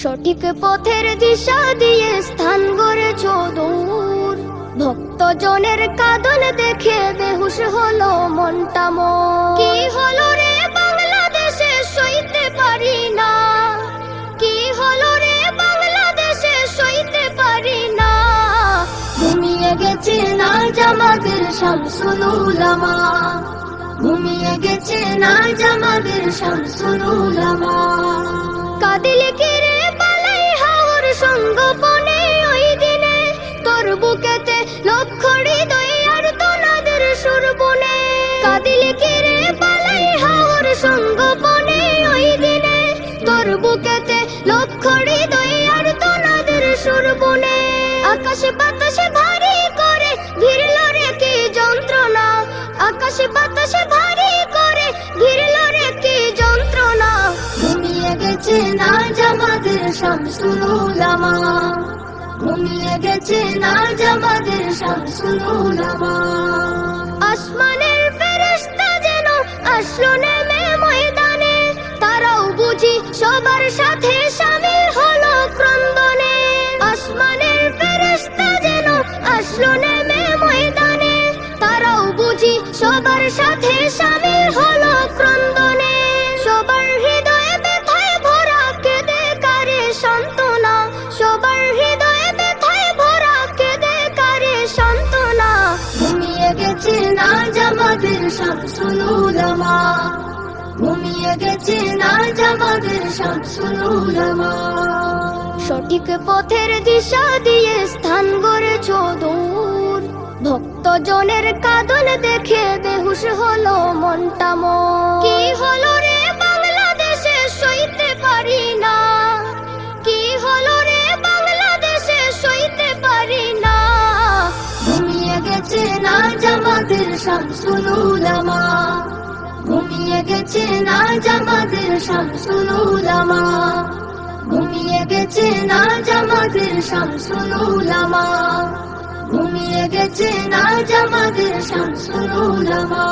সঠিক পথের দিশা দিয়ে স্থান গড়েছ দূর। ভক্তজনের কাদন দেখে বেহুশ হলো মনটা। কি হলো রে বাংলাদেশে সইতে পারি না? কি হলো রে বাংলাদেশে সইতে পারি না? ঘুমিয়ে গেছে না জামাদের শামসুল উলামা ঘুমিয়ে গেছে না জামাদের শামসুল উলামা কাদিলে কিরে পালাই হাওর সঙ্গপনে? ওই দিনে তোর বুকেতে আর তোনাদের সুর বনে আকাশে বাতাসে ভারী করে ঘিরল রে কি যন্ত্রণা? আকাশে বাতাসে ভারী করে ঘিরল রে কি যন্ত্রণা? ঘুমিয়ে গেছে না জামাদের শামসুল ঘুমিয়ে গেছে না জামাদের শামসুল আসলো নেমে ময়দানে, তারাও বুঝি সবার সাথে সামিল হলো ক্রন্দনে। আসমানের যেন নেমে ময়দানে, তারাও বুঝি সবার সাথে সামিল হলো সঠিক পথের দিশা দিয়ে স্থান গড়েছ দূর। ভক্তজনের কাদল দেখে বেহুশ হলো মনটা মন। কি হলো গেছে না জামাতের শামসুল ঘুমিয়ে গেছে না জামাদের শামসুল উলামা ঘুমিয়ে গেছে না জামাদের শামসুল উলামা ঘুমিয়ে গেছে না জামাদের শামসুল উলামা